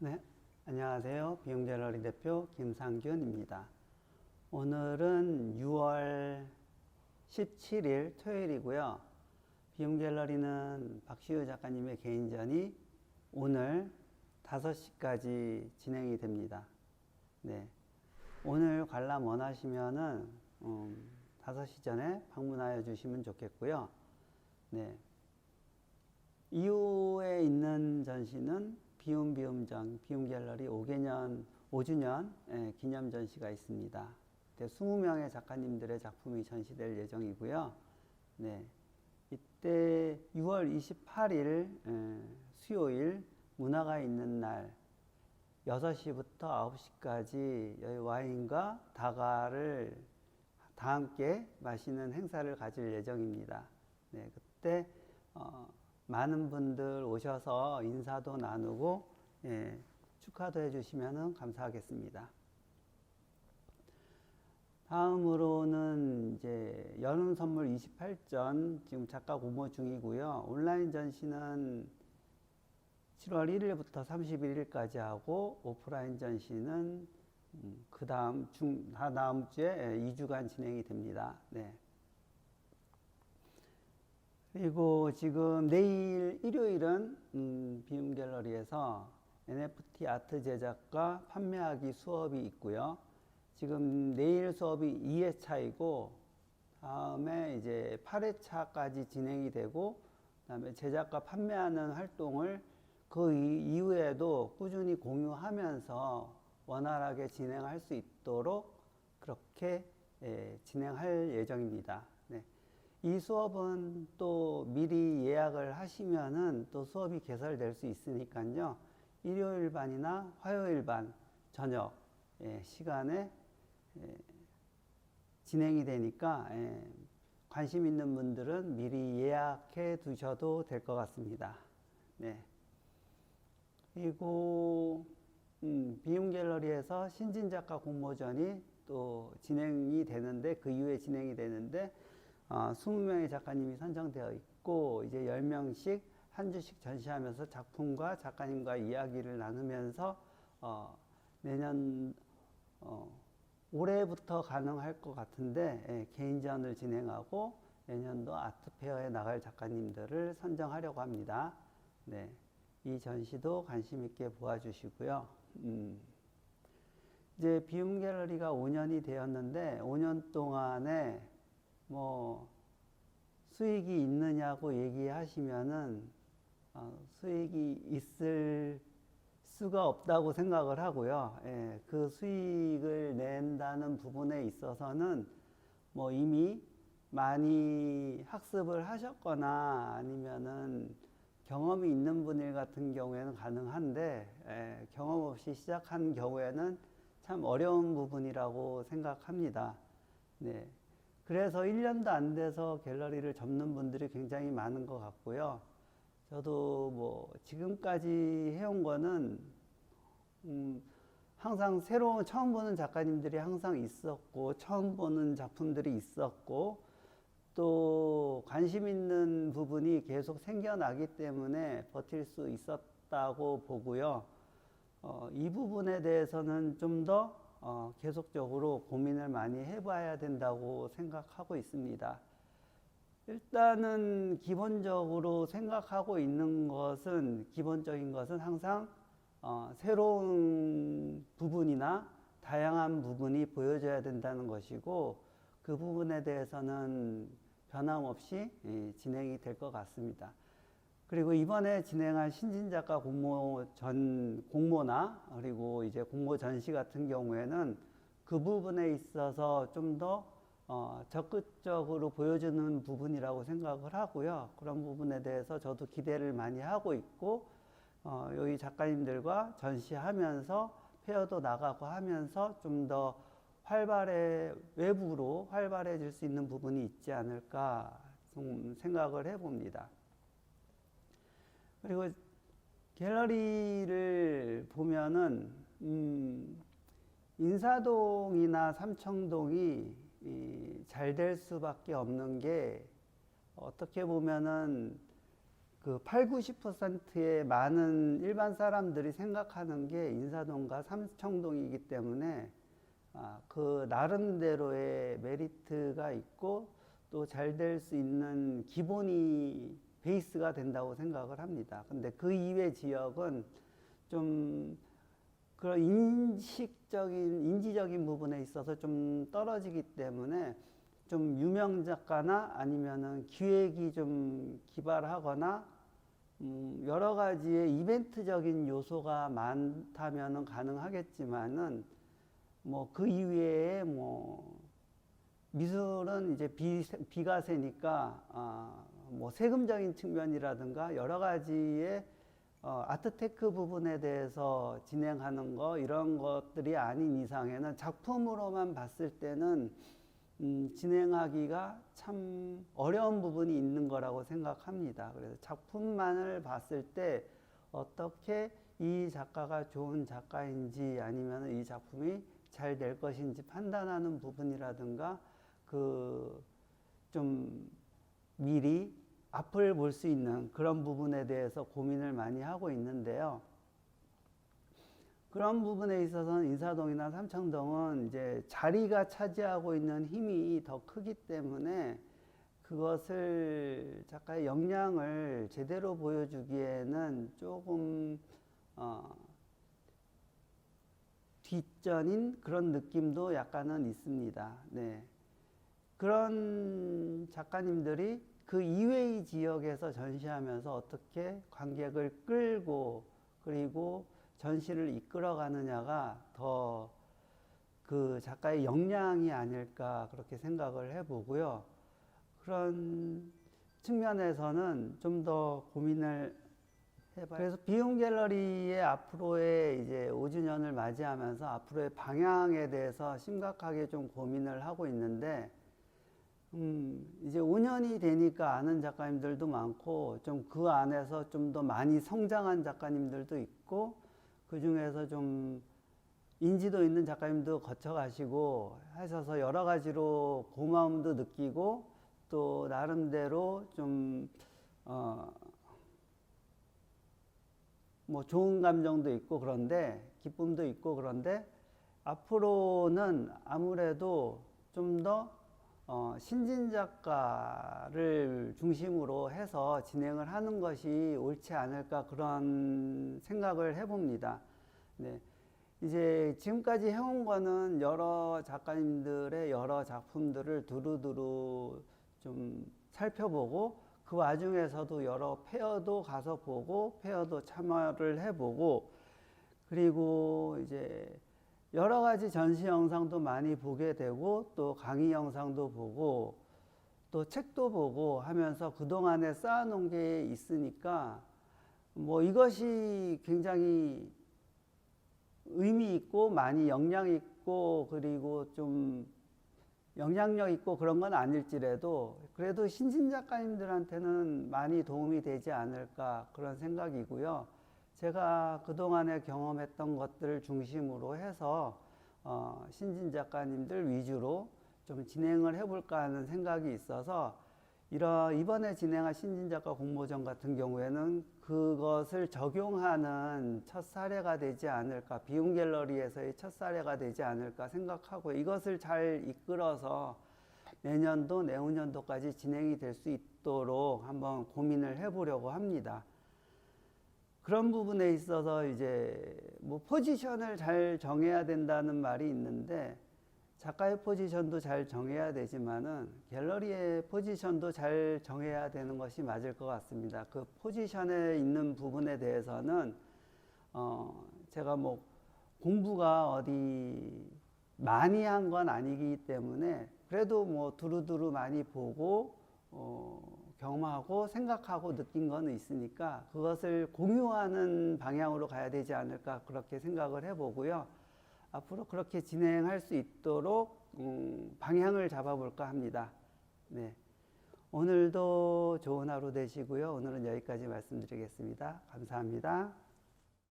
네, 안녕하세요. 비용 갤러리 대표 김상균입니다. 오늘은 6월 17일 토요일이고요. 비용갤러리는 박시우 작가님의 개인전이 오늘 5시까지 진행이 됩니다. 네. 오늘 관람 원하시면은 음, 5시 전에 방문하여 주시면 좋겠고요. 네. 이후에 있는 전시는 비움 비움전 비움 갤러리 5개년 5주년 예, 기념 전시가 있습니다. 20명의 작가님들의 작품이 전시될 예정이고요. 네. 이때 6월 28일 예, 수요일 문화가 있는 날 6시부터 9시까지 여기 와인과 다가를 다 함께 마시는 행사를 가질 예정입니다. 네, 그때 어, 많은 분들 오셔서 인사도 나누고 예, 축하도 해주시면 감사하겠습니다. 다음으로는 이제 여름 선물 28전 지금 작가 공모 중이고요. 온라인 전시는 7월 1일부터 31일까지 하고 오프라인 전시는 음, 그 다음 중, 다 다음 주에 2주간 진행이 됩니다. 네. 그리고 지금 내일 일요일은 음, 비움 갤러리에서 NFT 아트 제작과 판매하기 수업이 있고요. 지금 내일 수업이 2회차이고 다음에 이제 8회차까지 진행이 되고 그다음에 제작과 판매하는 활동을 그 이후에도 꾸준히 공유하면서 원활하게 진행할 수 있도록 그렇게 예, 진행할 예정입니다. 네. 이 수업은 또 미리 예약을 하시면은 또 수업이 개설될 수 있으니까요. 일요일 반이나 화요일 반 저녁 예, 시간에 예, 진행이 되니까 예, 관심 있는 분들은 미리 예약해 두셔도 될 것 같습니다. 네. 그리고 음, 비움 갤러리에서 신진 작가 공모전이 또 진행이 되는데 그 이후에 진행이 되는데 어, 20명의 작가님이 선정되어 있고 이제 10명씩 한 주씩 전시하면서 작품과 작가님과 이야기를 나누면서 어, 내년 어, 올해부터 가능할 것 같은데 예, 개인전을 진행하고 내년도 아트페어에 나갈 작가님들을 선정하려고 합니다. 네, 이 전시도 관심 있게 보아주시고요. 음, 이제 비움 갤러리가 5년이 되었는데 5년 동안에 뭐 수익이 있느냐고 얘기하시면은 어, 수익이 있을 수가 없다고 생각을 하고요. 예, 그 수익을 낸다는 부분에 있어서는 뭐 이미 많이 학습을 하셨거나 아니면은 경험이 있는 분일 같은 경우에는 가능한데 예, 경험 없이 시작한 경우에는 참 어려운 부분이라고 생각합니다. 네. 그래서 1년도 안 돼서 갤러리를 접는 분들이 굉장히 많은 것 같고요. 저도 뭐 지금까지 해온 거는 음 항상 새로운 처음 보는 작가님들이 항상 있었고 처음 보는 작품들이 있었고 또 관심 있는 부분이 계속 생겨나기 때문에 버틸 수 있었다고 보고요. 어, 이 부분에 대해서는 좀더 어, 계속적으로 고민을 많이 해봐야 된다고 생각하고 있습니다. 일단은 기본적으로 생각하고 있는 것은 기본적인 것은 항상 어, 새로운 부분이나 다양한 부분이 보여져야 된다는 것이고 그 부분에 대해서는 변함없이 예, 진행이 될 것 같습니다. 그리고 이번에 진행한 신진작가 공모 전 공모나 그리고 이제 공모 전시 같은 경우에는 그 부분에 있어서 좀더 어, 적극적으로 보여주는 부분이라고 생각을 하고요. 그런 부분에 대해서 저도 기대를 많이 하고 있고, 어, 여기 작가님들과 전시하면서 페어도 나가고 하면서 좀 더 활발해, 외부로 활발해질 수 있는 부분이 있지 않을까 좀 생각을 해봅니다. 그리고 갤러리를 보면은, 음, 인사동이나 삼청동이 잘 될 수밖에 없는 게 어떻게 보면은 그 8, 90%의 많은 일반 사람들이 생각하는 게 인사동과 삼청동이기 때문에 아, 그 나름대로의 메리트가 있고 또 잘 될 수 있는 기본이 베이스가 된다고 생각을 합니다. 근데 그 이외 지역은 좀 그런 인식적인 인지적인 부분에 있어서 좀 떨어지기 때문에 좀 유명 작가나 아니면은 기획이 좀 기발하거나 음 여러 가지의 이벤트적인 요소가 많다면은 가능하겠지만은 뭐 그 이외에 뭐 미술은 이제 비, 비가 새니까 아, 뭐 세금적인 측면이라든가 여러 가지의 어, 아트테크 부분에 대해서 진행하는 거 이런 것들이 아닌 이상에는 작품으로만 봤을 때는 음, 진행하기가 참 어려운 부분이 있는 거라고 생각합니다. 그래서 작품만을 봤을 때 어떻게 이 작가가 좋은 작가인지 아니면 이 작품이 잘 될 것인지 판단하는 부분이라든가 그좀 미리 앞을 볼 수 있는 그런 부분에 대해서 고민을 많이 하고 있는데요. 그런 부분에 있어서는 인사동이나 삼청동은 이제 자리가 차지하고 있는 힘이 더 크기 때문에 그것을 작가의 역량을 제대로 보여주기에는 조금 어, 뒷전인 그런 느낌도 약간은 있습니다. 네. 그런 작가님들이 그 이외의 지역에서 전시하면서 어떻게 관객을 끌고 그리고 전시를 이끌어 가느냐가 더 그 작가의 역량이 아닐까 그렇게 생각을 해보고요. 그런 측면에서는 좀 더 고민을 해봐요. 그래서 비용 갤러리의 앞으로의 이제 5주년을 맞이하면서 앞으로의 방향에 대해서 심각하게 좀 고민을 하고 있는데 음, 이제 5년이 되니까 아는 작가님들도 많고 좀 그 안에서 좀 더 많이 성장한 작가님들도 있고 그 중에서 좀 인지도 있는 작가님도 거쳐가시고 하셔서 여러 가지로 고마움도 느끼고 또 나름대로 좀, 어, 뭐 좋은 감정도 있고 그런데 기쁨도 있고 그런데 앞으로는 아무래도 좀더 어, 신진 작가를 중심으로 해서 진행을 하는 것이 옳지 않을까 그런 생각을 해봅니다. 네. 이제 지금까지 해온 거는 여러 작가님들의 여러 작품들을 두루두루 좀 살펴보고 그 와중에서도 여러 페어도 가서 보고 페어도 참여를 해보고 그리고 이제 여러 가지 전시 영상도 많이 보게 되고 또 강의 영상도 보고 또 책도 보고 하면서 그동안에 쌓아놓은 게 있으니까 뭐 이것이 굉장히 의미 있고 많이 영향 있고 그리고 좀 영향력 있고 그런 건 아닐지라도 그래도 신진 작가님들한테는 많이 도움이 되지 않을까 그런 생각이고요. 제가 그동안에 경험했던 것들을 중심으로 해서 어, 신진 작가님들 위주로 좀 진행을 해볼까 하는 생각이 있어서 이러, 이번에 진행한 신진 작가 공모전 같은 경우에는 그것을 적용하는 첫 사례가 되지 않을까 비움 갤러리에서의 첫 사례가 되지 않을까 생각하고 이것을 잘 이끌어서 내년도 내후년도까지 진행이 될 수 있도록 한번 고민을 해보려고 합니다. 그런 부분에 있어서 이제 뭐 포지션을 잘 정해야 된다는 말이 있는데 작가의 포지션도 잘 정해야 되지만은 갤러리의 포지션도 잘 정해야 되는 것이 맞을 것 같습니다. 그 포지션에 있는 부분에 대해서는 어 제가 뭐 공부가 어디 많이 한 건 아니기 때문에 그래도 뭐 두루두루 많이 보고 어 경험하고 생각하고 느낀 거는 있으니까 그것을 공유하는 방향으로 가야 되지 않을까 그렇게 생각을 해보고요. 앞으로 그렇게 진행할 수 있도록 음, 방향을 잡아볼까 합니다. 네. 오늘도 좋은 하루 되시고요. 오늘은 여기까지 말씀드리겠습니다. 감사합니다.